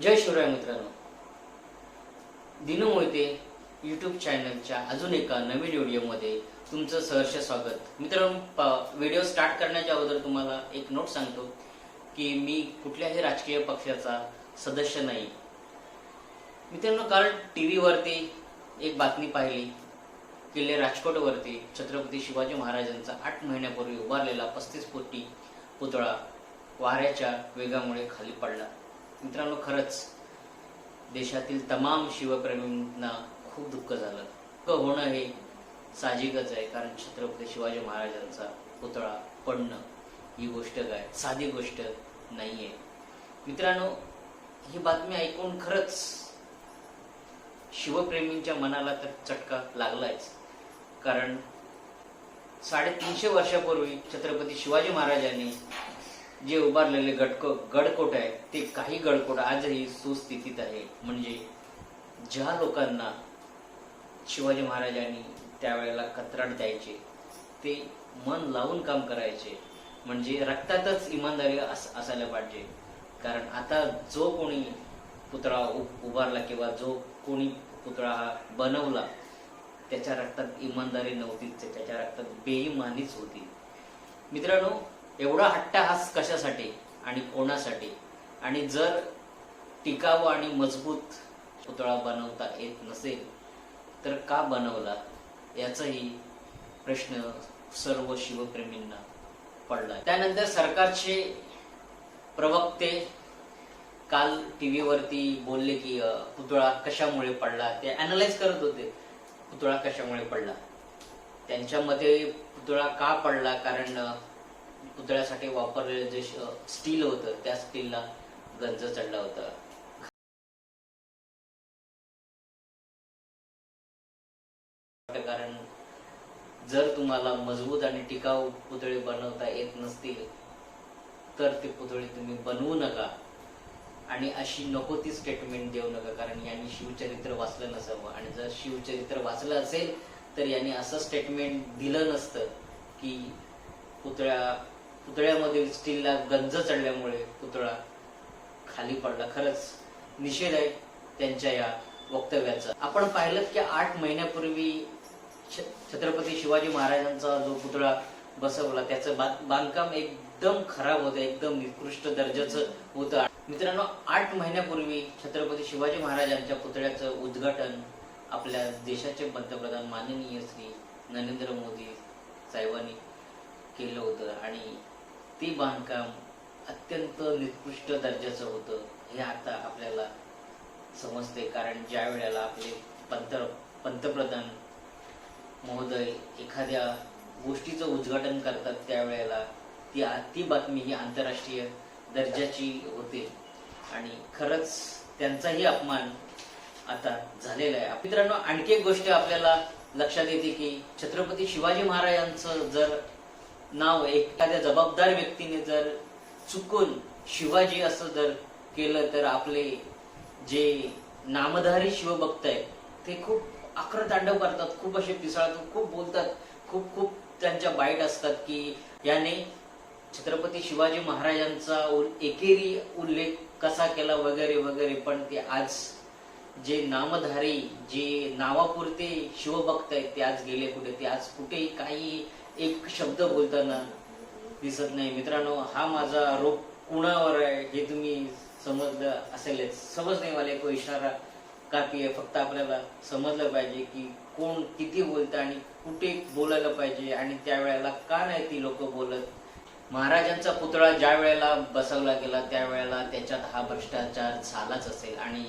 जय शिवराय मित्रांनो. दिनू मोहिते यूट्यूब चॅनलच्या अजून एका नवीन व्हिडिओमध्ये तुमचं सहर्ष स्वागत. मित्रांनो व्हिडिओ स्टार्ट करण्याच्या अगोदर तुम्हाला एक नोट सांगतो की मी कुठल्याही राजकीय पक्षाचा सदस्य नाही. मित्रांनो काल टी व्हीवरती एक बातमी पाहिली. किल्ले राजकोटवरती छत्रपती शिवाजी महाराजांचा आठ महिन्यापूर्वी उभारलेला पस्तीस फुटी पुतळा वाऱ्याच्या वेगामुळे खाली पडला. मित्रांनो खरंच देशातील तमाम शिवप्रेमींना खूप दुःख झालं. दुःख होणं हे साहजिकच आहे कारण छत्रपती शिवाजी महाराजांचा पुतळा पडणं ही गोष्ट काय? साधी गोष्ट नाहीये. मित्रांनो ही बातमी ऐकून खरंच शिवप्रेमींच्या मनाला तर चटका लागलायच. कारण साडेतीनशे वर्षापूर्वी छत्रपती शिवाजी महाराजांनी जे उभारलेले गडको गडकोट आहे ते काही गडकोट आजही सुस्थितीत आहे. म्हणजे ज्या लोकांना शिवाजी महाराजांनी त्यावेळेला कत्राट द्यायचे ते मन लावून काम करायचे. म्हणजे रक्तातच इमानदारी अस- असायला पाहिजे. कारण आता जो कोणी पुतळा उ- उभारला किंवा जो कोणी पुतळा हा बनवला त्याच्या रक्तात इमानदारी नव्हतीच त्याच्या रक्तात बेईमानीच होती. मित्रांनो एवढा हट्टहास कशासाठी आणि कोणासाठी? आणि जर टिकावं आणि मजबूत पुतळा बनवता येत नसेल तर का बनवला? याचाही प्रश्न सर्व शिवप्रेमींना पडला. त्यानंतर सरकारचे प्रवक्ते काल टीव्हीवरती बोलले की पुतळा कशामुळे पडला? ते अनालाइज करत होते. पुतळा कशामुळे पडला? त्यांच्या मते पुतळा का पडला? कारण पुतळ्यासाठी वापरलेलं जे स्टील होतं त्या स्टीलला गंज चढला होता. कारण जर तुम्हाला मजबूत आणि टिकाऊ पुतळे बनवता येत नसतील तर ते पुतळे तुम्ही बनवू नका. आणि अशी नको ती स्टेटमेंट देऊ नका कारण यांनी शिवचरित्र वाचलं नसावं. आणि जर शिवचरित्र वाचलं असेल तर यांनी असं स्टेटमेंट दिलं नसतं की पुतळ्या पुतळ्यामध्ये स्टीलला गंज चढल्यामुळे पुतळा खाली पडला. खरंच निषेध आहे त्यांच्या या वक्तव्याचा. आपण पाहिलं की आठ महिन्यापूर्वी छत्रपती शिवाजी महाराजांचा जो पुतळा बसवला त्याचं बांधकाम एकदम खराब होतं एकदम निकृष्ट दर्जाचं होतं. मित्रांनो आठ महिन्यापूर्वी छत्रपती शिवाजी महाराजांच्या पुतळ्याचं उद्घाटन आपल्या देशाचे पंतप्रधान माननीय श्री नरेंद्र मोदी साहेबांनी केलं होतं. आणि ते बांधकाम अत्यंत निकृष्ट दर्जाचं होतं. हे आता आपल्याला समजते कारण ज्या वेळेला आपले पंत पंतप्रधान महोदय एखाद्या गोष्टीचं उद्घाटन करतात त्यावेळेला ती ती बातमी ही आंतरराष्ट्रीय दर्जाची होते. आणि खरंच त्यांचाही अपमान आता झालेला आहे. मित्रांनो आणखी एक गोष्ट आपल्याला लक्षात येते की छत्रपती शिवाजी महाराजांचं जर नाव एखाद्या जबाबदार व्यक्तीने जर चुकून शिवाजी असं जर केलं तर आपले जे नामधारी शिवभक्त आहेत ते खूप आक्रतांडव करतात खूप असे पिसाळतात खूप बोलतात खूप खूप त्यांच्या बाईट असतात की याने छत्रपती शिवाजी महाराजांचा एकेरी उल्लेख कसा केला वगैरे वगैरे पण ते आज जे नामधारी जे नावापुरते शिवभक्त आहेत ते आज गेले कुठे? ते आज कुठेही काही एक शब्द बोलताना दिसत नाही. मित्रांनो हा माझा आरोप कुणावर आहे हे तुम्ही समजलं असेलच समज नाही वाले को इशारा काफी आहे. फक्त आपल्याला समजलं पाहिजे की कोण किती बोलतं आणि कुठे बोलायला पाहिजे आणि त्यावेळेला का नाही ती लोक बोलत. महाराजांचा पुतळा ज्या वेळेला बसवला गेला त्यावेळेला त्याच्यात हा भ्रष्टाचार झालाच असेल. आणि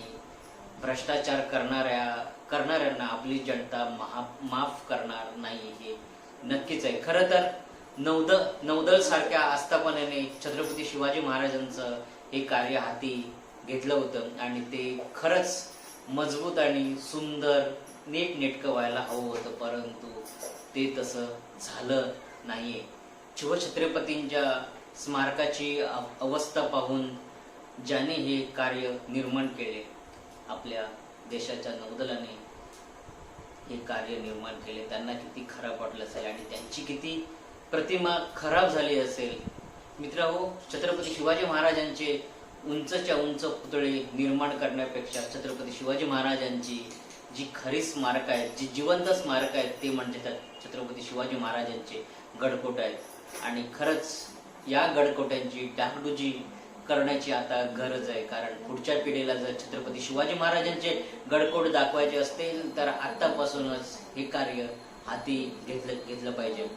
भ्रष्टाचार करणाऱ्या करणाऱ्यांना आपली जनता महा माफ करणार नाही हे नक्कीच आहे. खरं तर नौदल नौदल सारख्या आस्थापनेने छत्रपती शिवाजी महाराजांचं हे कार्य हाती घेतलं होतं आणि ते खरंच मजबूत आणि सुंदर नीट नेटकं व्हायला हवं होतं परंतु ते तसं झालं नाहीये. शिवछत्रपतींच्या स्मारकाची अव- अवस्था पाहून ज्याने हे कार्य निर्माण केले. आपल्या देशाच्या नौदलाने हे कार्य निर्माण केले. त्यांना किती खराब वाटलं असेल आणि त्यांची किती प्रतिमा खराब झाली असेल. मित्र छत्रपती शिवाजी महाराजांचे उंचच्या उंच पुतळे निर्माण करण्यापेक्षा छत्रपती शिवाजी महाराजांची जी खरी स्मारक आहेत जी जिवंत स्मारक आहेत ते म्हणजे त्यात छत्रपती शिवाजी महाराजांचे गडकोट आहेत. आणि खरंच या गडकोट्यांची डागडुजी करण्याची आता गरज आहे. कारण पुढच्या पिढीला जर छत्रपती शिवाजी महाराजांचे गडकोट दाखवायचे असतील तर आतापासूनच हे कार्य हाती घेतलं घेतलं पाहिजे.